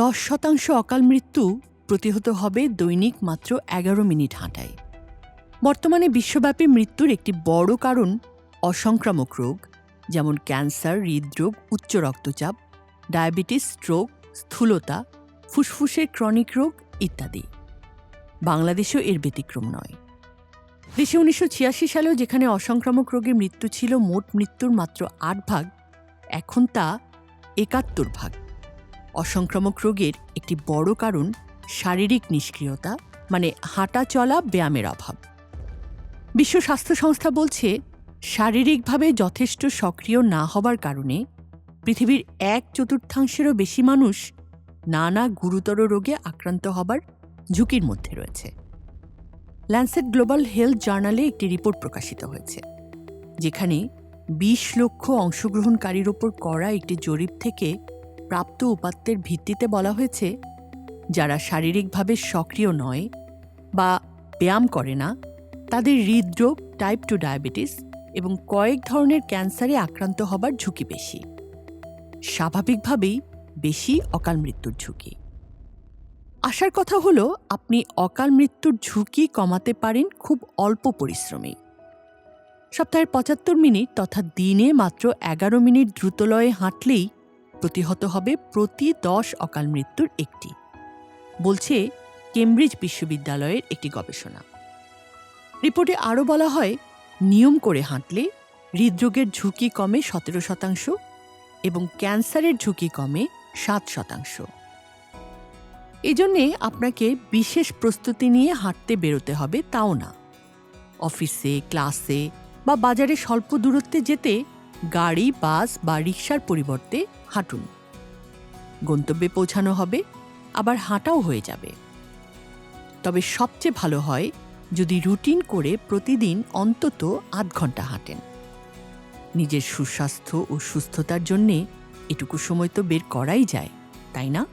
দশ শতাংশ অকাল মৃত্যু প্রতিহত হবে দৈনিক মাত্র এগারো মিনিট হাঁটায়। বর্তমানে বিশ্বব্যাপী মৃত্যুর একটি বড় কারণ অসংক্রামক রোগ, যেমন ক্যান্সার, হৃদরোগ, উচ্চ রক্তচাপ, ডায়াবেটিস, স্ট্রোক, স্থূলতা, ফুসফুসের ক্রনিক রোগ ইত্যাদি। বাংলাদেশেও এর ব্যতিক্রম নয়। দেশে উনিশশো ছিয়াশি সালেও যেখানে অসংক্রামক রোগে মৃত্যু ছিল, মোট মৃত্যুর মাত্র আট ভাগ, এখন তা একাত্তর ভাগ। অসংক্রামক রোগের একটি বড় কারণ শারীরিক নিষ্ক্রিয়তা মানে হাঁটা চলা, ব্যায়ামের অভাব। বিশ্ব স্বাস্থ্য সংস্থা বলছে, শারীরিকভাবে যথেষ্ট সক্রিয় না হবার কারণে পৃথিবীর এক চতুর্থাংশেরও বেশি মানুষ নানা গুরুতর রোগে আক্রান্ত হবার ঝুঁকির মধ্যে রয়েছে। ল্যান্সেট গ্লোবাল হেলথ জার্নালে একটি রিপোর্ট প্রকাশিত হয়েছে, যেখানে বিশ লক্ষ অংশগ্রহণকারীর ওপর করা একটি জরিপ থেকে প্রাপ্ত উপাত্তের ভিত্তিতে বলা হয়েছে, যারা শারীরিকভাবে সক্রিয় নয় বা ব্যায়াম করে না, তাদের হৃদরোগ টাইপ টু ডায়াবেটিস এবং কয়েক ধরনের ক্যান্সারে আক্রান্ত হবার ঝুঁকি বেশি। স্বাভাবিকভাবেই বেশি অকাল মৃত্যুর ঝুঁকি। আসার কথা হলো, আপনি অকাল মৃত্যুর ঝুঁকি কমাতে পারেন খুব অল্প পরিশ্রমে। সপ্তাহের পঁচাত্তর মিনিট তথা দিনে মাত্র এগারো মিনিট দ্রুতলয়ে হাঁটলেই প্রতিহত হবে প্রতি দশ অকাল মৃত্যুর একটি। বলছে কেমব্রিজ বিশ্ববিদ্যালয়ের একটি গবেষণা। রিপোর্টে আরও বলা হয়, নিয়ম করে হাঁটলে হৃদরোগের ঝুঁকি কমে সতেরো শতাংশ এবং ক্যান্সারের ঝুঁকি কমে সাত শতাংশ। এজন্যে আপনাকে বিশেষ প্রস্তুতি নিয়ে হাঁটতে বেরোতে হবে তাও না। অফিসে, ক্লাসে বা বাজারে স্বল্প দূরত্বে যেতে গাড়ি, বাস বা রিক্সার পরিবর্তে হাঁটুন। গন্তব্যে পৌঁছানো হবে, আবার হাঁটাও হয়ে যাবে। তবে সবচেয়ে ভালো হয় যদি রুটিন করে প্রতিদিন অন্তত আধ ঘণ্টা হাঁটেন। নিজের সুস্বাস্থ্য ও সুস্থতার জন্যে এটুকু সময় তো বের করাই যায়, তাই না?